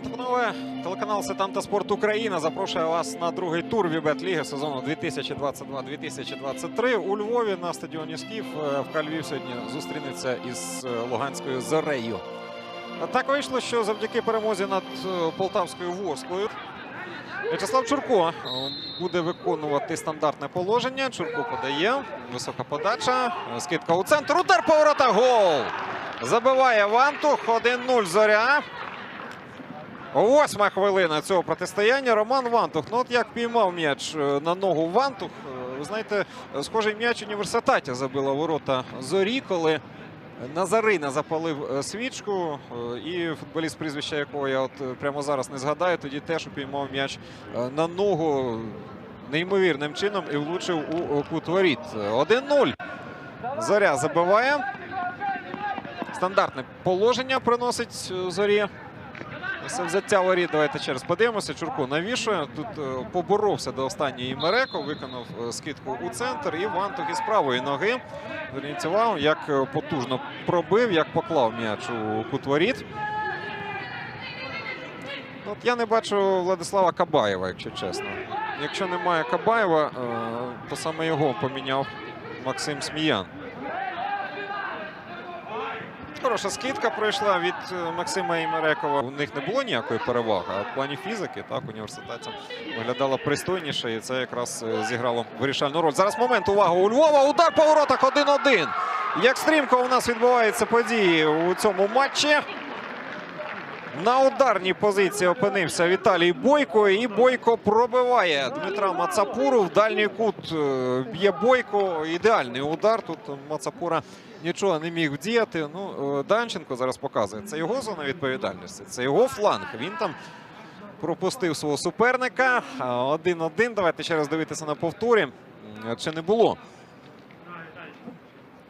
Панове, телеканал Сетам та Спорт Україна запрошує вас на другий тур Вібет Ліги сезону 2022-2023 у Львові на стадіоні Скіф. Е, ФК Львів сьогодні зустрінеться із е, Луганською Зорею. Так вийшло, що завдяки перемозі над е, Полтавською Ворсклою В'ячеслав Чурко буде виконувати стандартне положення. Чурко подає. Висока подача. Скидка у центр. Удар поворота. Гол! Забиває Вантух. 1-0 зоря. Восьма хвилина цього протистояння. Роман Вантух. Ну от як піймав м'яч е, на ногу Вантух. е, Ви знаєте, схожий м'яч університеті забила ворота зорі, коли Назарина запалив е, свічку. І футболіст, прізвища якого я от прямо зараз не згадаю, тоді теж упіймав м'яч на ногу неймовірним чином і влучив у кут воріт. Е, 1-0. Зоря забиває. Стандартне положення приносить зорі. Це взяття воріт. Давайте ще раз подивимося. Чурко навішує. Тут е, поборовся до останньої Мереко, виконав е, скидку у центр. І Вантух із правої ноги. Увагу, як е, потужно пробив, як поклав м'яч у кут воріт. От я не бачу Владислава Кабаєва, якщо чесно. Якщо немає Кабаєва, то саме його поміняв Максим Сміян. Хороша скидка пройшла від е, Максима Імерекова. У них не було ніякої переваги. А в плані фізики так університетцям виглядало пристойніше, і це якраз е, зіграло вирішальну роль. Зараз момент увага у Львова. Удар по воротах 1-1. Як стрімко у нас відбуваються події у цьому матчі. На ударній позиції опинився Віталій Бойко. І Бойко пробиває Дмитра Мацапуру. В дальній кут е, б'є Бойко. Ідеальний удар. Тут Мацапура нічого не міг вдіяти. Ну, е, Данченко зараз показує. Це його зона відповідальності, це його фланг. Він там пропустив свого суперника. Один-один. Давайте ще раз дивитися на повторі. Чи не було?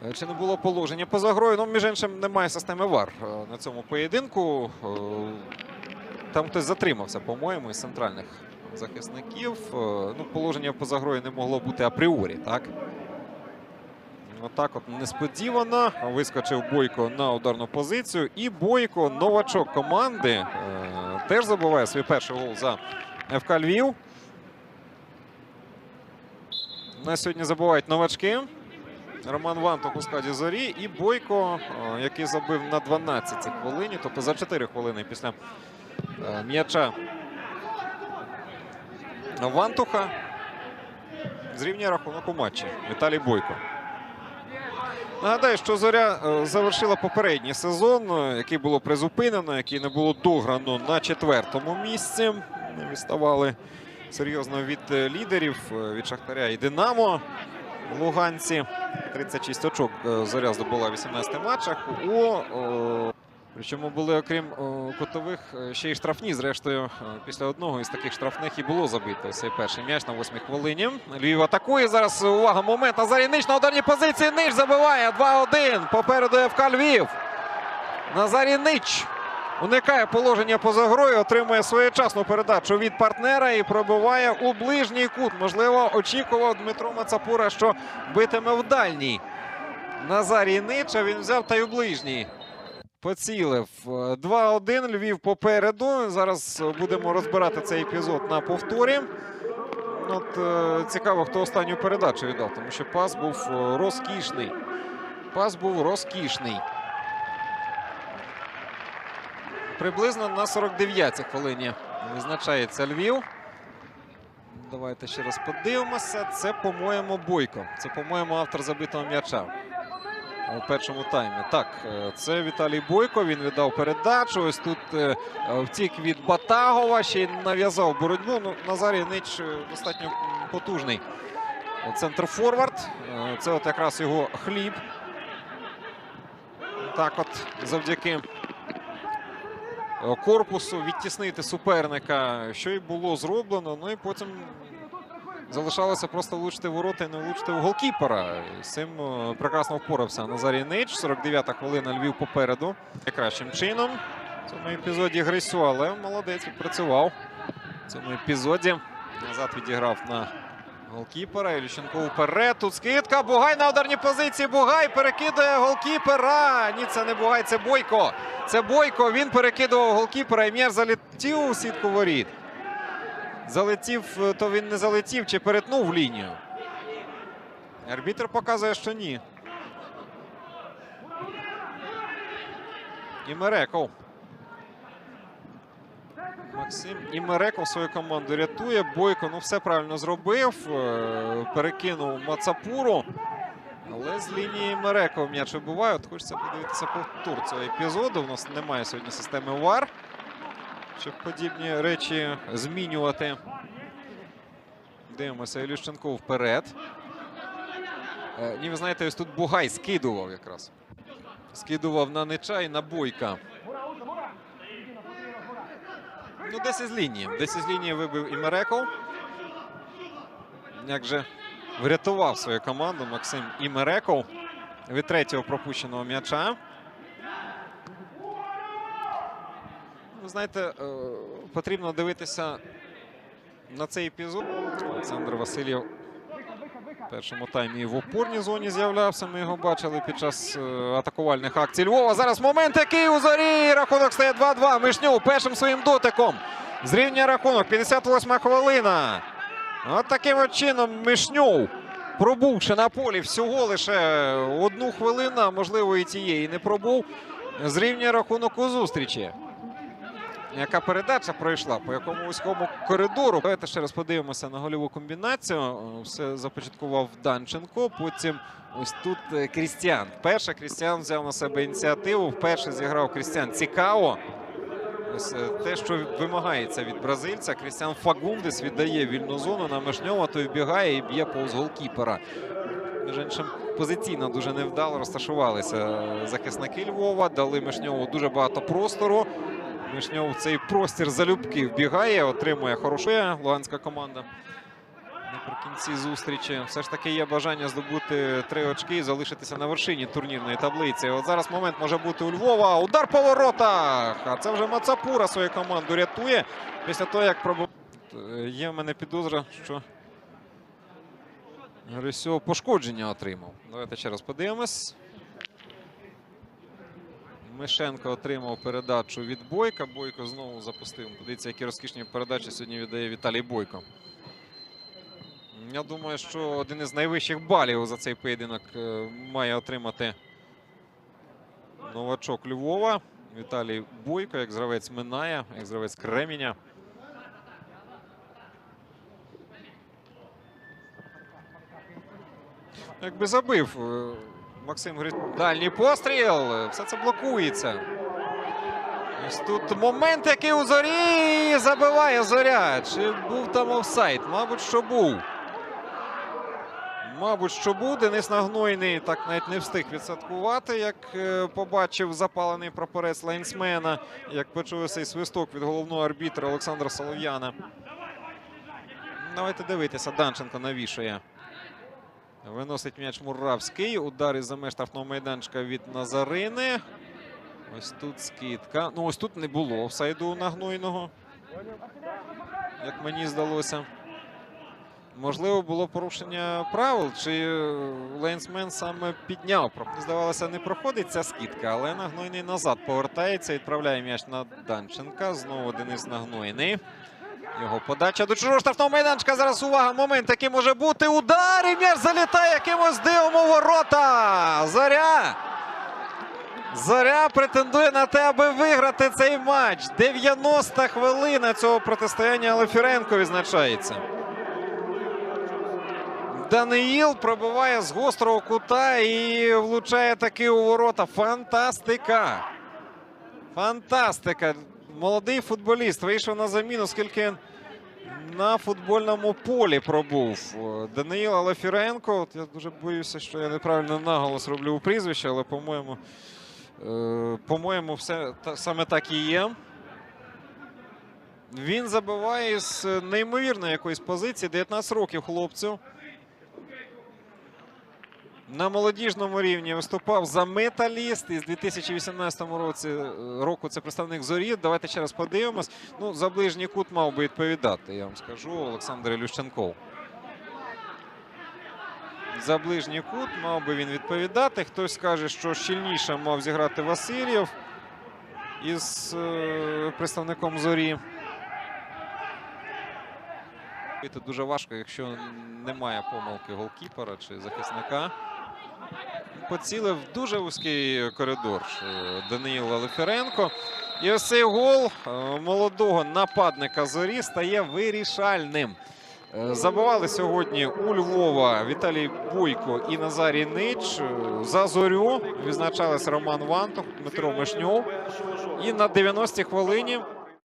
Е, Чи не було положення поза грою? Ну, між іншим, немає системи ВАР е, на цьому поєдинку. Е, Там хтось затримався, по-моєму, із центральних захисників. Е, Ну, положення поза грою не могло бути апріорі, так? Отак от несподівано вискочив Бойко на ударну позицію. І Бойко, новачок команди, е, теж забуває свій перший гол за ФК Львів. На сьогодні забувають новачки. Роман Вантух у складі зорі і Бойко, е, який забив на 12 хвилині, тобто за 4 хвилини після е, м'яча Вантуха. Зрівнює рахунок у матчі Віталій Бойко. Нагадаю, що зоря е, завершила попередній сезон, е, який було призупинено, який не було дограно на четвертому місці. Відставали серйозно від е, лідерів від Шахтаря і Динамо. в Луганці 36 очок зоря здобула в 18 матчах. Причому були, окрім кутових, е, ще й штрафні. Зрештою, е, після одного із таких штрафних і було забито цей перший м'яч на 8 хвилині. Львів атакує. Зараз увага, момент. Назарій Нич на ударній позиції. Нич забиває 2-1. Попереду ФК Львів. Назарій Нич уникає положення поза грою, отримує своєчасну передачу від партнера і пробиває у ближній кут. Можливо, очікував Дмитро Мацапура, що битиме в дальній. Назарій Нич, а він взяв та й у ближній. Поцілив. Е, 2-1. Львів попереду. Зараз будемо розбирати цей епізод на повторі. От е, цікаво, хто останню передачу віддав, тому що пас був е, розкішний. Пас був розкішний. Приблизно на 49-й хвилині визначається Львів. Давайте ще раз подивимося. Це, по-моєму, Бойко. Це, по-моєму, автор забитого м'яча у першому таймі. Так, е, це Віталій Бойко. Він віддав передачу. Ось тут е, е, втік від Батагова, ще й нав'язав боротьбу. Ну, Назарій Нич достатньо потужний центр форвард. Е, Це от якраз його хліб. Так, от завдяки корпусу відтіснити суперника, що й було зроблено. Ну і потім залишалося просто влучити ворота і не влучити в голкіпера. І з цим е, прекрасно впорався Назарій Нич. 49-та хвилина Львів попереду. Найкращим чином в цьому епізоді Грисю, але молодець відпрацював. В цьому епізоді назад відіграв на Голкіпера. Ілющенко вперед. Тут скидка. Бугай на ударній позиції. Бугай перекидає голкіпера. Ні, це не Бугай, це Бойко. Це Бойко. Він перекидував голкіпера і м'яч залетів у сітку воріт. Залетів, е, то він не залетів чи перетнув лінію. Арбітр показує, що ні. Імереков. Максим Імереков свою команду рятує. Бойко ну все правильно зробив. Е, Перекинув Мацапуру. Але з лінії Мереков м'яч вибуває. От хочеться подивитися повтор цього епізоду. У нас немає сьогодні системи ВАР, щоб подібні речі змінювати. Дивимося, Ілющенко вперед. Е, Ні, ви знаєте, ось тут Бугай скидував якраз. Скидував на Неча і на Бойка. Ну, десь із лінії. Десь із лінії вибив і Мереков. Як же врятував свою команду Максим Імереков від третього пропущеного м'яча. Ви знаєте, е, потрібно дивитися на цей епізод. Олександр Васильєв в першому таймі в опорній зоні з'являвся. Ми його бачили під час е, атакувальних акцій Львова. Зараз момент який у зорі. Рахунок стає 2-2. Мишнюк першим своїм дотиком. Зрівнює рахунок. 58 хвилина. От таким от чином Мишньов, пробувши на полі всього лише одну хвилину, можливо і тієї не пробув, зрівнює рахунок у зустрічі. Яка передача пройшла по якому вузькому коридору. Давайте ще раз подивимося на гольову комбінацію. Все започаткував Данченко. Потім ось тут е, Крістіан. Вперше Крістіан взяв на себе ініціативу. Вперше зіграв Крістіан цікаво. Ось е, те, що вимагається від бразильця. Крістіан Фагундес віддає вільну зону на Мишньова, той вбігає і б'є повз голкіпера. Між іншим, позиційно дуже невдало розташувалися захисники Львова. Дали Мишньову дуже багато простору. Мишньов в цей простір залюбки вбігає, отримує хорошу луганська команда. Наприкінці зустрічі все ж таки є бажання здобути три очки і залишитися на вершині турнірної таблиці. От зараз момент може бути у Львова. Удар по воротах. А це вже Мацапура свою команду рятує після того, як пробув. Є в мене підозра, що Грисьов пошкодження отримав. Давайте ще раз подивимось. Мишенко отримав передачу від Бойка. Бойко знову запустив. Подивіться, які розкішні передачі сьогодні віддає Віталій Бойко. Я думаю, що один із найвищих балів за цей поєдинок е, має отримати новачок Львова. Віталій Бойко, як зравець Минає, як зравець Креміня. Якби забив е, Максим Грис... Дальній постріл. Все це блокується. Ось тут момент, який у зорі забиває зоря. Чи був там офсайд? Мабуть, що був. Мабуть, що був. Денис Нагнойний так навіть не встиг відсадкувати, як е, побачив запалений прапорець лайнсмена, як почув цей свисток від головного арбітра Олександра Солов'яна. Давайте дивитися. Данченко навішує. Виносить м'яч Муравський. Удар із за меж штрафного майданчика від Назарини. Ось тут скидка. Ну, ось тут не було офсайду Нагнойного. Як мені здалося. Можливо, було порушення правил, чи Лейнсмен саме підняв. Здавалося, не проходить ця скидка, але Нагнойний назад повертається, відправляє м'яч на Данченка. Знову Денис Нагнойний. Його подача до чужого штрафного майданчика. Зараз увага. Момент, який може бути. Удар і м'яч залітає якимось дивом у ворота. Заря. Зоря претендує на те, аби виграти цей матч. 90 хвилина цього протистояння але Фіренко відзначається. Даниїл пробиває з гострого кута і влучає таки у ворота. Фантастика! Фантастика! Молодий футболіст вийшов на заміну, скільки на футбольному полі пробув. О, Даниїл Алафіренко. От я дуже боюся, що я неправильно наголос роблю у прізвище, але, по-моєму, е, по-моєму, все та- саме так і є. Він забиває з неймовірної якоїсь позиції. 19 років хлопцю. На молодіжному рівні виступав за металіст. І з 2018 році, е, року це представник зорі. Давайте ще раз подивимось. Ну, за ближній кут мав би відповідати, я вам скажу, Олександр Ілющенков. за ближній кут. Мав би він відповідати. Хтось скаже, що щільніше мав зіграти Васильєв із е, представником зорі. Це дуже важко, якщо немає помилки голкіпера чи захисника. Поцілив дуже вузький коридор е, Даниїл Алефіренко. І ось цей гол е, молодого нападника зорі стає вирішальним. Е, Забивали сьогодні у Львова Віталій Бойко і Назарій Нич. За зорю відзначались Роман Вантух, Дмитро Мишньов. І на 90-й хвилині